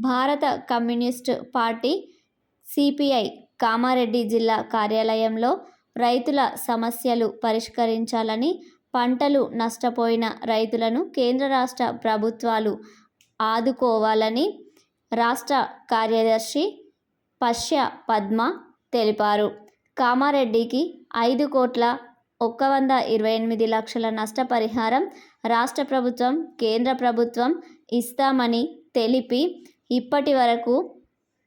భారత communist party CPI Kamareddy జిల్లా కార్యాలయంలో రైతుల సమస్యలు పరిష్కరించాలని పంటలు నష్టపోయిన రైతులను కేంద్ర రాష్ట్ర ప్రభుత్వాలు ఆదుకోవాలని రాష్ట్ర కార్యదర్శి పశ్య పద్మ తెలిపారు. కామారెడ్డికి ఐదు కోట్ల ఒక్క వంద ఇరవై ఎనిమిది లక్షల నష్టపరిహారం రాష్ట్ర ప్రభుత్వం కేంద్ర ప్రభుత్వం ఇస్తామని తెలిపి ఇప్పటి వరకు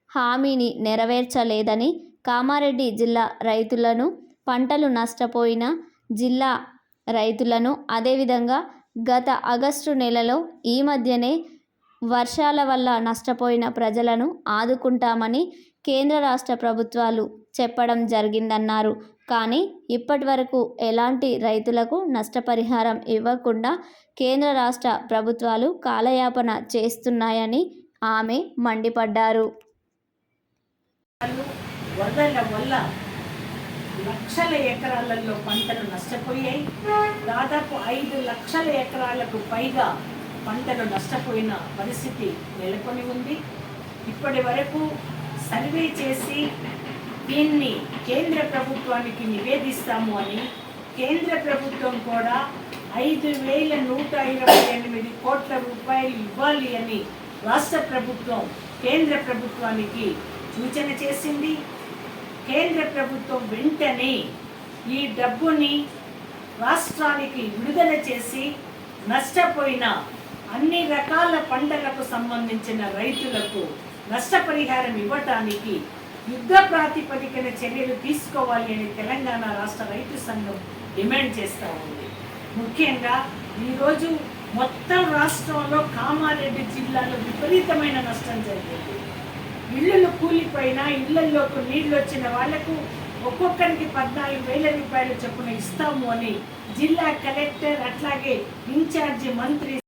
హామీని నెరవేర్చలేదని కామారెడ్డి జిల్లా రైతులను పంటలు నష్టపోయిన జిల్లా రైతులను అదేవిధంగా గత ఆగస్టు నెలలో ఈ మధ్యనే వర్షాల వల్ల నష్టపోయిన ప్రజలను ఆదుకుంటామని కేంద్ర రాష్ట్ర ప్రభుత్వాలు చెప్పడం జరిగిందన్నారు. కానీ ఇప్పటి వరకు ఎలాంటి రైతులకు నష్టపరిహారం ఇవ్వకుండా కేంద్ర రాష్ట్ర ప్రభుత్వాలు కాలయాపన చేస్తున్నాయని ఆమె మండిపడ్డారు. వరదల వల్ల లక్షల ఎకరాలలో పంటలు నష్టపోయాయి. దాదాపు ఐదు లక్షల ఎకరాలకు పైగా పంటలు నష్టపోయిన పరిస్థితి నెలకొని ఉంది. ఇప్పటి వరకు సర్వే చేసి దీన్ని కేంద్ర ప్రభుత్వానికి నివేదిస్తాము అని కేంద్ర ప్రభుత్వం కూడా ఐదు వేల నూట ఇరవై ఎనిమిది కోట్ల రూపాయలు ఇవ్వాలి అని రాష్ట్ర ప్రభుత్వం కేంద్ర ప్రభుత్వానికి సూచన చేసింది. కేంద్ర ప్రభుత్వం వెంటనే ఈ డబ్బుని రాష్ట్రానికి విడుదల చేసి నష్టపోయిన అన్ని రకాల పంటలకు సంబంధించిన రైతులకు నష్టపరిహారం ఇవ్వటానికి యుద్ధ ప్రాతిపదికన చర్యలు తీసుకోవాలి అని తెలంగాణ రాష్ట్ర రైతు సంఘం డిమాండ్ చేస్తూ ఉంది. ముఖ్యంగా ఈరోజు మొత్తం రాష్ట్రంలో కామారెడ్డి జిల్లాలో విపరీతమైన నష్టం జరిగింది. ఇళ్ళు కూలిపోయినా ఇళ్ళలోకి నీళ్ళు వచ్చిన వాళ్ళకు ఒక్కొక్కరికి పద్నాలుగు వేల రూపాయలు చొప్పున ఇస్తాము అని జిల్లా కలెక్టర్ అట్లాగే ఇన్ఛార్జి మంత్రి